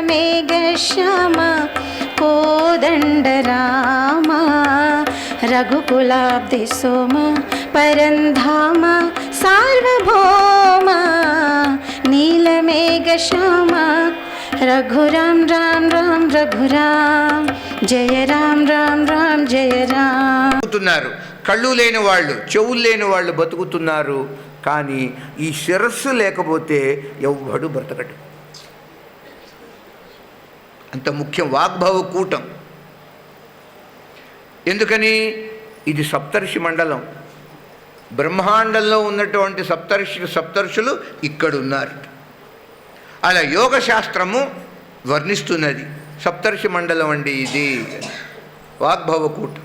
रामनीलमेघश्याम कोदण्डराम रघुकुलाब्धिसोम परन्धाम सार्वभौम नीलमेघश्याम रघुराम राम राम रघुराम जय राम राम राम जय राम బతుకుతున్నారు కళ్ళు లేని వాళ్ళు చెవులు లేని వాళ్ళు బతుకుతున్నారు కానీ ఈ శిరస్సు లేకపోతే ఎవ్వడు బ్రతకడు అంత ముఖ్యం వాగ్భవ కూటం. ఎందుకని? ఇది సప్తర్షి మండలం. బ్రహ్మాండంలో ఉన్నటువంటి సప్తర్షి సప్తర్షులు ఇక్కడ ఉన్నారు అలా యోగ శాస్త్రము వర్ణిస్తున్నది. సప్తర్షి మండలం అండి ఇది. వాగ్భవ కూటం.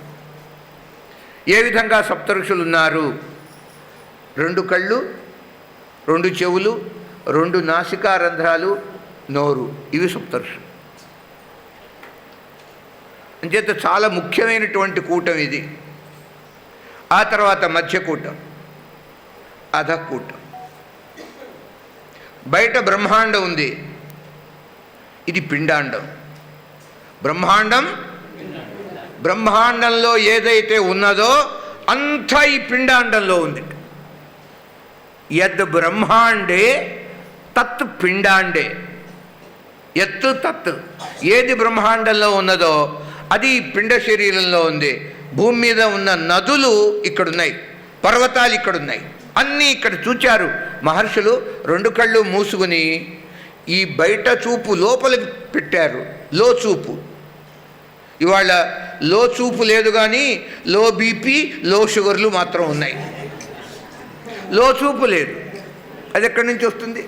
ఏ విధంగా సప్తర్షులు ఉన్నారు రెండు కళ్ళు రెండు చెవులు రెండు నాసికా రంధ్రాలు నోరు. ఇవి సప్తర్షులు. అంచేత చాలా ముఖ్యమైనటువంటి కూటం ఇది. ఆ తర్వాత మధ్యకూటం అధకూటం బయట బ్రహ్మాండం ఉంది. ఇది పిండాండం. బ్రహ్మాండం బ్రహ్మాండంలో ఏదైతే ఉన్నదో అంతా ఈ పిండాండంలో ఉంది. యద్ బ్రహ్మాండే తత్ పిండాండే. ఎత్తు తత్. ఏది బ్రహ్మాండంలో ఉన్నదో అది పిండ శరీరంలో ఉంది. భూమి మీద ఉన్న నదులు ఇక్కడున్నాయి. పర్వతాలు ఇక్కడున్నాయి. అన్నీ ఇక్కడ చూచారు. మహర్షులు రెండు కళ్ళు మూసుకుని ఈ బయట చూపు లోపలికి పెట్టారు. లో చూపు. ఇవాళ లో చూపు లేదు కానీ లో బీపీ లో షుగర్లు మాత్రం ఉన్నాయి. లో చూపు లేదు. అది ఎక్కడి నుంచి వస్తుంది?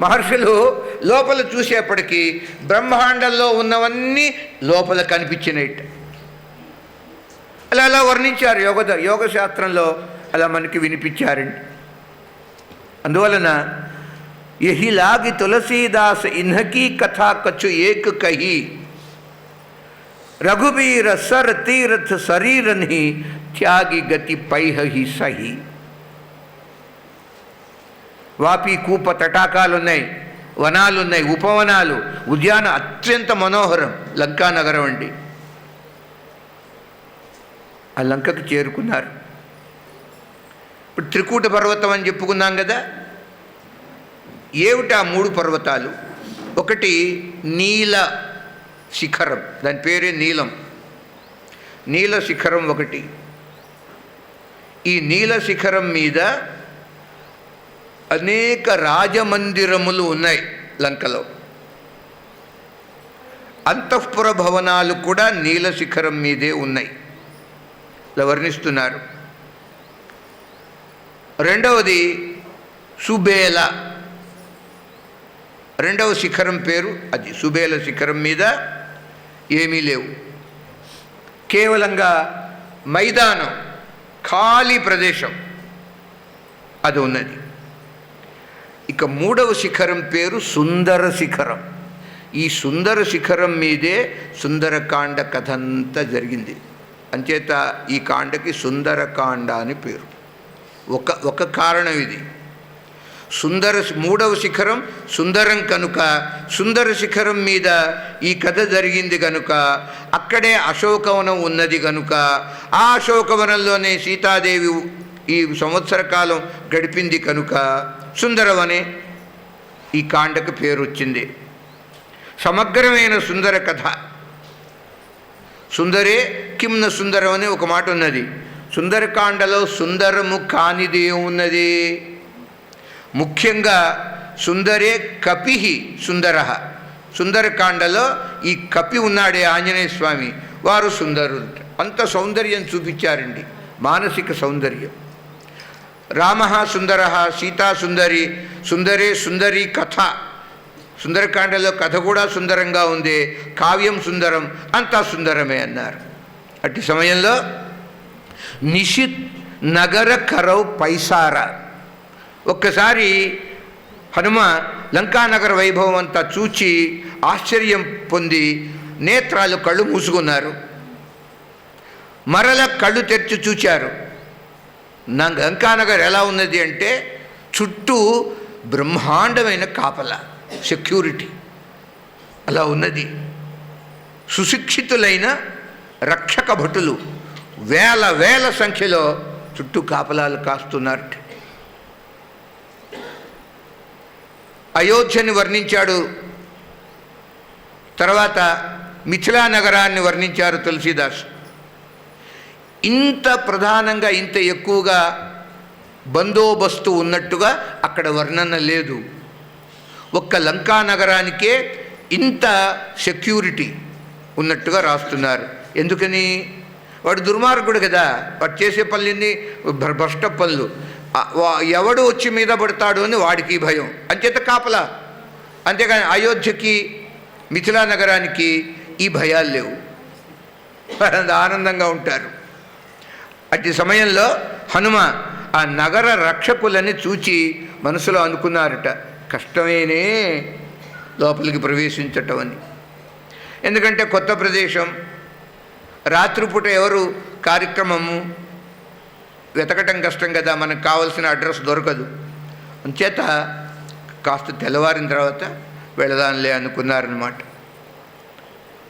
మహర్షులు లోపల చూసేప్పటికీ బ్రహ్మాండంలో ఉన్నవన్నీ లోపల కనిపించినట్ట అలా అలా వర్ణించారు యోగ యోగ శాస్త్రంలో అలా మనకి వినిపించారండి. అందువలన యహి లాగి తులసీదాస్ ఇన్హకీ కథా కచ్చు ఏక్ కహి. రఘుబీర సర్ తీరథ శరీరని త్యాగి గతి పైహి సహి. వాపి కూప తటాకాలు ఉన్నాయి వనాలు ఉన్నాయి ఉపవనాలు. ఉద్యాన అత్యంత మనోహరం లంకా నగరం అండి. ఆ లంకకు చేరుకున్నారు. ఇప్పుడు త్రికూట పర్వతం అని చెప్పుకున్నాం కదా? ఏమిటి ఆ మూడు పర్వతాలు? ఒకటి నీల శిఖరం దాని పేరే నీలం. నీల శిఖరం ఒకటి. ఈ నీల శిఖరం మీద అనేక రాజమందిరములు ఉన్నాయి లంకలో. అంతఃపుర భవనాలు కూడా నీల శిఖరం మీదే ఉన్నాయి. ఇలా వర్ణిస్తున్నారు. రెండవది సుబేల. రెండవ శిఖరం పేరు అది. సుబేల శిఖరం మీద ఏమీ లేవు. కేవలంగా మైదానం ఖాళీ ప్రదేశం అది ఉన్నది. ఇక మూడవ శిఖరం పేరు సుందర శిఖరం. ఈ సుందర శిఖరం మీదే సుందరకాండ కథ అంతా జరిగింది. అంచేత ఈ కాండకి సుందరకాండ అని పేరు. ఒక ఒక కారణం ఇది. సుందర మూడవ శిఖరం సుందరం కనుక సుందర శిఖరం మీద ఈ కథ జరిగింది కనుక అక్కడే అశోకవనం ఉన్నది కనుక ఆ అశోకవనంలోనే సీతాదేవి ఈ సంవత్సర కాలం గడిపింది కనుక సుందరవనే ఈ కాండకు పేరు వచ్చింది సమగ్రమైన సుందర కథ. సుందరే కిమ్న సుందరం అని ఒక మాట ఉన్నది. సుందరకాండలో సుందరము కానిది ఉన్నది. ముఖ్యంగా సుందరే కపి సుందర. సుందరకాండలో ఈ కపి ఉన్నాడే ఆంజనేయ స్వామి. వారు సుందరు అంత సౌందర్యం చూపించారండి. మానసిక సౌందర్యం. రామ సుందర సీతా సుందరి సుందరే సుందరి కథ. సుందరకాండలో కథ కూడా సుందరంగా ఉంది. కావ్యం సుందరం అంతా సుందరమే అన్నారు. అట్టి సమయంలో నిషిత్ నగర కరవ్ పైసార. ఒక్కసారి హనుమ లంకానగర వైభవం అంతా చూచి ఆశ్చర్యం పొంది నేత్రాలు కళ్ళు మూసుకున్నారు. మరల కళ్ళు తెరిచి చూచారు. నా లంకానగర్ ఎలా ఉన్నది అంటే చుట్టూ బ్రహ్మాండమైన కాపల సెక్యూరిటీ అలా ఉన్నది. సుశిక్షితులైన రక్షక భటులు వేల వేల సంఖ్యలో చుట్టూ కాపలాలు కాస్తున్నారు. అయోధ్యని వర్ణించాడు. తర్వాత మిథిలా నగరాన్ని వర్ణించారు తులసీదాస్. ఇంత ప్రధానంగా ఇంత ఎక్కువగా బందోబస్తు ఉన్నట్టుగా అక్కడ వర్ణన లేదు. ఒక్క లంకా నగరానికే ఇంత సెక్యూరిటీ ఉన్నట్టుగా రాస్తున్నారు. ఎందుకని? వాడు దుర్మార్గుడు కదా. వాడు చేసే పనులన్నీ భ్రష్ట పనులు. ఎవడు వచ్చి మీద పడతాడు అని వాడికి భయం. అంచేత కాపలా. అంతేగాని అయోధ్యకి మిథిలా నగరానికి ఈ భయాలు లేవు. ఆనందంగా ఉంటారు. అట్టి సమయంలో హనుమ ఆ నగర రక్షకులని చూచి మనసులో అనుకున్నారట కష్టమేనే లోపలికి ప్రవేశించటం అని. ఎందుకంటే కొత్త ప్రదేశం రాత్రిపూట ఎవరు కార్యక్రమము వెతకటం కష్టం కదా మనకు కావలసిన అడ్రస్ దొరకదు. అంచేత కాస్త తెల్లవారిన తర్వాత వెళదాంలే అనుకున్నారనమాట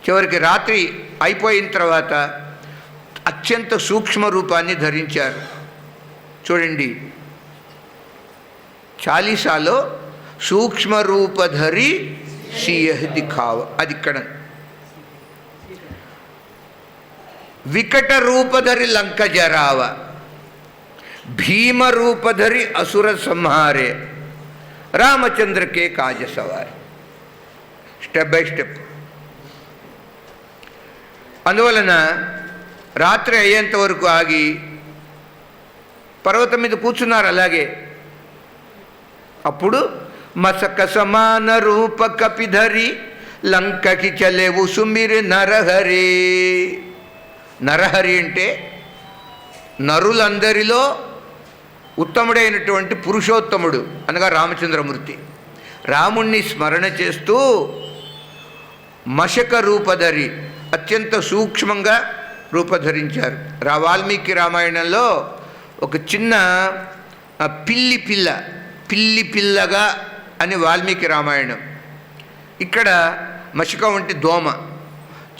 చివరికి రాత్రి అయిపోయిన తర్వాత అత్యంత సూక్ష్మ రూపాన్ని ధరించారు. చూడండి. చాలీసాలో సూక్ష్మ రూపధరి సియహ్ దిఖావ. అది ఇక్కడ. వికట రూపధరి లంక జరావ. భీమ రూపధరి అసుర సంహారే. రామచంద్రకే కాజ సవారి. Step by step. అందువలన రాత్రి అయ్యేంత వరకు ఆగి పర్వతం మీద కూర్చున్నారు అలాగే. అప్పుడు మసక సమాన రూప కపిధరి లంకకి చలేవు సుమిరి నరహరి. నరహరి అంటే నరులందరిలో ఉత్తముడైనటువంటి పురుషోత్తముడు అనగా రామచంద్రమూర్తి. రాముణ్ణి స్మరణ చేస్తూ మశక రూపధరి అత్యంత సూక్ష్మంగా రూపధరించారు. రా వాల్మీకి రామాయణంలో ఒక చిన్న పిల్లి పిల్ల పిల్లి పిల్లగా అని వాల్మీకి రామాయణం. ఇక్కడ మషిక వంటి దోమ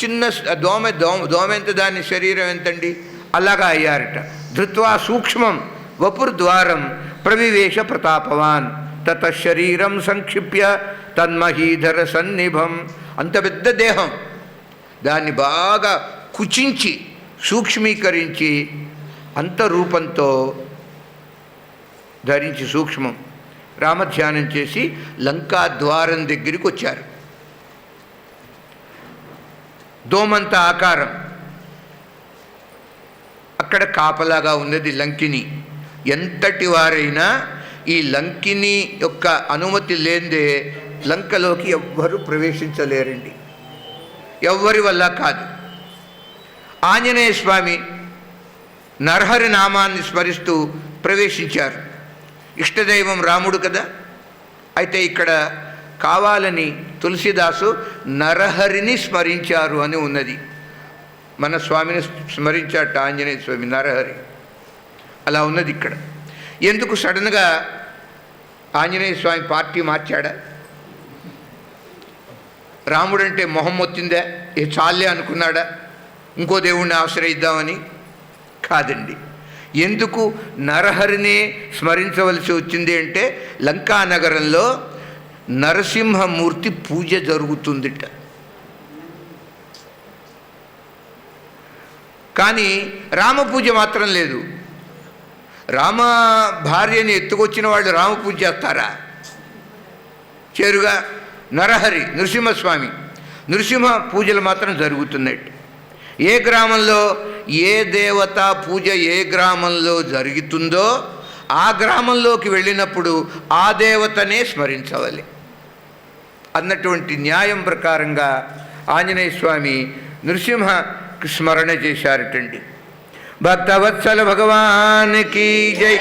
చిన్న దోమ దోమ దోమ ఎంత దాని శరీరం ఎంతండి? అలాగా అయ్యారట. ధృత్వా సూక్ష్మం వపుర్ద్వారం ప్రవివేశ ప్రతాపవాన్ తత శరీరం సంక్షిప్య తన్మహీధర సన్నిభం. అంత పెద్ద దేహం. దాన్ని బాగా కుచించి సూక్ష్మీకరించి అంత రూపంతో ధరించి సూక్ష్మం. రామధ్యానం చేసి లంకా ద్వారం దగ్గరికి వచ్చారు. దోమంత ఆకారం. అక్కడ కాపలాగా ఉన్నది లంకిని. ఎంతటి వారైనా ఈ లంకిని యొక్క అనుమతి లేదే లంకలోకి ఎవ్వరూ ప్రవేశించలేరండి. ఎవ్వరి వల్ల కాదు. ఆంజనేయ స్వామి నరహరి నామాన్ని స్మరిస్తూ ప్రవేశించారు. ఇష్టదైవం రాముడు కదా. అయితే ఇక్కడ కావాలని తులసిదాసు నరహరిని స్మరించారు అని ఉన్నది. మన స్వామిని స్మరించాట ఆంజనేయ స్వామి నరహరి. అలా ఉన్నది ఇక్కడ. ఎందుకు సడన్గా ఆంజనేయ స్వామి పార్టీ మార్చాడా? రాముడంటే మొహం వచ్చిందా ఏ చాలే అనుకున్నాడా? ఇంకో దేవుణ్ణి ఆశ్రయిద్దామని కాదండి. ఎందుకు నరహరినే స్మరించవలసి వచ్చింది అంటే లంకా నగరంలో నరసింహమూర్తి పూజ జరుగుతుందిట. కానీ రామ పూజ మాత్రం లేదు. రామ భార్యని ఎత్తుకొచ్చిన వాళ్ళు రామ పూజ చేస్తారా? చేరుగా నరహరి నృసింహస్వామి నృసింహ పూజలు మాత్రం జరుగుతున్నాయి. ఏ గ్రామంలో ఏ దేవత పూజ ఏ గ్రామంలో జరుగుతుందో ఆ గ్రామంలోకి వెళ్ళినప్పుడు ఆ దేవతనే స్మరించవాలి. అన్నటువంటి న్యాయం ప్రకారంగా ఆంజనేయ స్వామి నృసింహ స్మరణ చేశారటండి. భక్తవత్సల భగవానికి జై.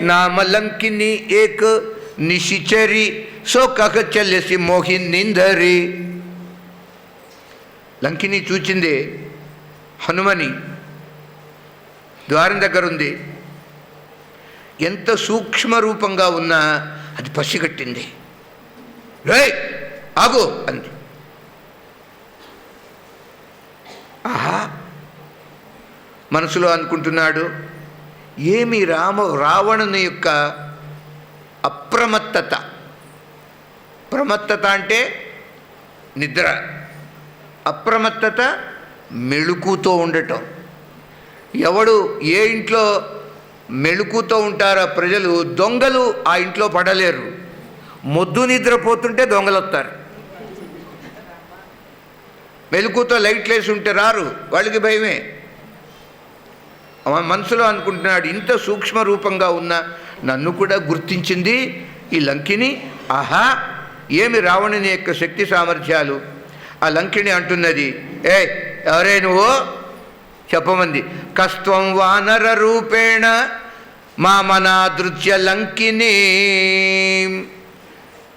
నామలంకిని ఏక్ నిశిచరి సో కక చల్లసి మోహినిందరి లంకిని చూచింది హనుమని. ద్వారం దగ్గర ఉంది ఎంత సూక్ష్మ రూపంగా ఉన్నా అది పసిగట్టింది. రే ఆగు! అంది. ఆహా! మనసులో అనుకుంటున్నాడు. ఏమి రామ రావణుని యొక్క అప్రమత్తత. ప్రమత్తత అంటే నిద్ర. అప్రమత్తత మెళుకుతో ఉండటం. ఎవడు ఏ ఇంట్లో మెళుకుతో ఉంటారో ప్రజలు దొంగలు ఆ ఇంట్లో పడలేరు. మొద్దు నిద్రపోతుంటే దొంగలు వస్తారు మెలుకుతో లైట్లు వేసి ఉంటే రారు వాళ్ళకి భయమే. మనసులో అనుకుంటున్నాడు ఇంత సూక్ష్మ రూపంగా ఉన్న నన్ను కూడా గుర్తించింది ఈ లంకిని. ఆహా ఏమి రావణుని యొక్క శక్తి సామర్థ్యాలు? ఆ లంకిని అంటున్నది ఏ ఎవరే నువ్వు? చెప్పమంది కస్త్వం వానర రూపేణ మామనాదృత్య లంకిని.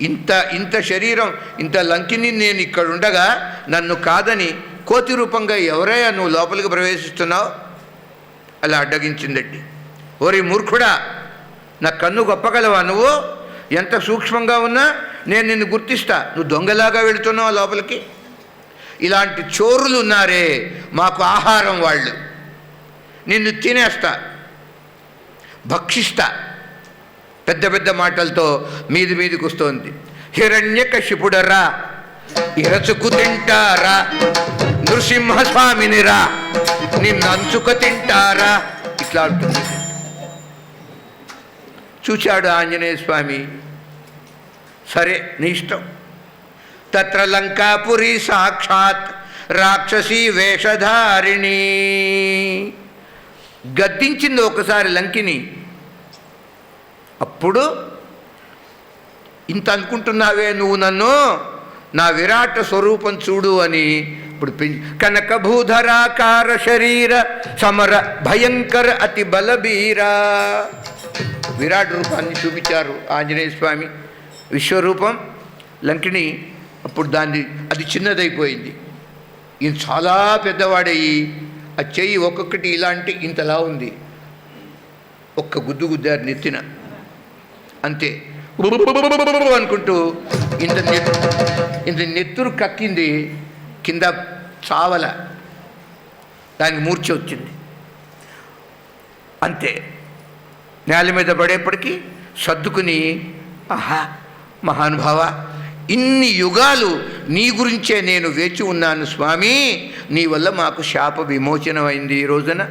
ఇంత ఇంత శరీరం ఇంత లంకిని నేను ఇక్కడ ఉండగా నన్ను కాదని కోతి రూపంగా ఎవరయ్యా నువ్వు లోపలికి ప్రవేశిస్తున్నావు? అలా అడ్డగించిందండి. ఓరి మూర్ఖుడా నా కన్ను గొప్పగలవా నువ్వు? ఎంత సూక్ష్మంగా ఉన్నా నేను నిన్ను గుర్తిస్తా. నువ్వు దొంగలాగా వెళుతున్నావు లోపలికి? ఇలాంటి చోరులు ఉన్నారే మాకు ఆహారం వాళ్ళు. నిన్ను తినేస్తా భక్షిస్తా. పెద్ద పెద్ద మాటలతో మీది మీదికి వస్తోంది. హిరణ్య శిపుడరా ఇరచుకు తింటారా నృసింహస్వామినిరా నిన్ను తింటారా? ఇట్లా ఉంటుంది చూశాడు ఆంజనేయ స్వామి. సరే నీ ఇష్టం. తత్ర లంకాపురి సాక్షాత్ రాక్షసి వేషధారిణి. గద్దించింది ఒకసారి లంకిని. అప్పుడు ఇంత అనుకుంటున్నావే నువ్వు నన్ను? నా విరాట స్వరూపం చూడు అని ఇప్పుడు కనకభూధరాకార శరీర సమర భయంకర అతి బలబీరా విరాట్ రూపాన్ని చూపించారు ఆంజనేయ స్వామి. విశ్వరూపం లంకిణి అప్పుడు దాన్ని అది చిన్నదైపోయింది. ఈయన చాలా పెద్దవాడయ్యి ఆ చెయ్యి ఒక్కొక్కటి ఇలాంటి ఇంతలా ఉంది. ఒక్క గుద్దు గుద్దారు నెత్తిన. అంతే. అనుకుంటూ ఇంత నెత్ ఇంత నెత్తురు కక్కింది కింద చావల దానికి మూర్ఛ వచ్చింది అంతే నేల మీద పడేప్పటికీ సర్దుకుని ఆహా మహానుభావ ఇన్ని యుగాలు నీ గురించే నేను వేచి ఉన్నాను స్వామి. నీ వల్ల మాకు శాప విమోచనమైంది ఈ రోజున.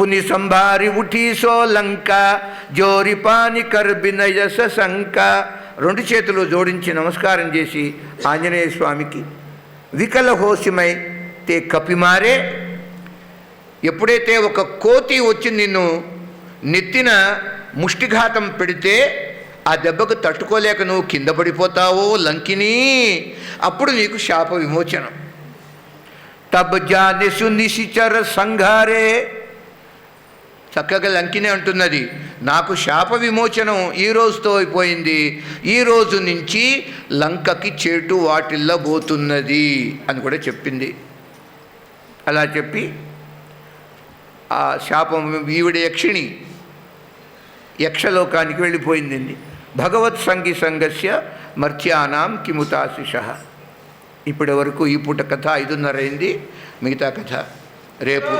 పుని సంభారి ఉఠీసో లంక జోరిపాని కర్బినయస శంక. రెండు చేతులు జోడించి నమస్కారం చేసి ఆంజనేయ స్వామికి వికలహోషిమై తే కపిమారే ఎప్పుడైతే ఒక కోతి వచ్చి నిన్ను నెత్తిన ముష్టిఘాతం పెడితే ఆ దెబ్బకు తట్టుకోలేక నువ్వు కింద పడిపోతావో లంకిని? అప్పుడు నీకు శాప విమోచనం. తబ్జానిసు నిశిచర సంఘారే. చక్కగా లంకినే అంటున్నది. నాకు శాప విమోచనం ఈ రోజుతో అయిపోయింది. ఈ రోజు నుంచి లంకకి చేటు వాటిల్లబోతున్నది అని కూడా చెప్పింది. అలా చెప్పి ఆ శాపం ఈవిడ యక్షిణి యక్షలోకానికి వెళ్ళిపోయిందండి. భగవత్ సంగి సంగస్య మర్త్యానాం కిముతాశిష. ఇప్పటి వరకు ఈ పూట కథ ఐదున్నరైంది మిగతా కథ రేపు.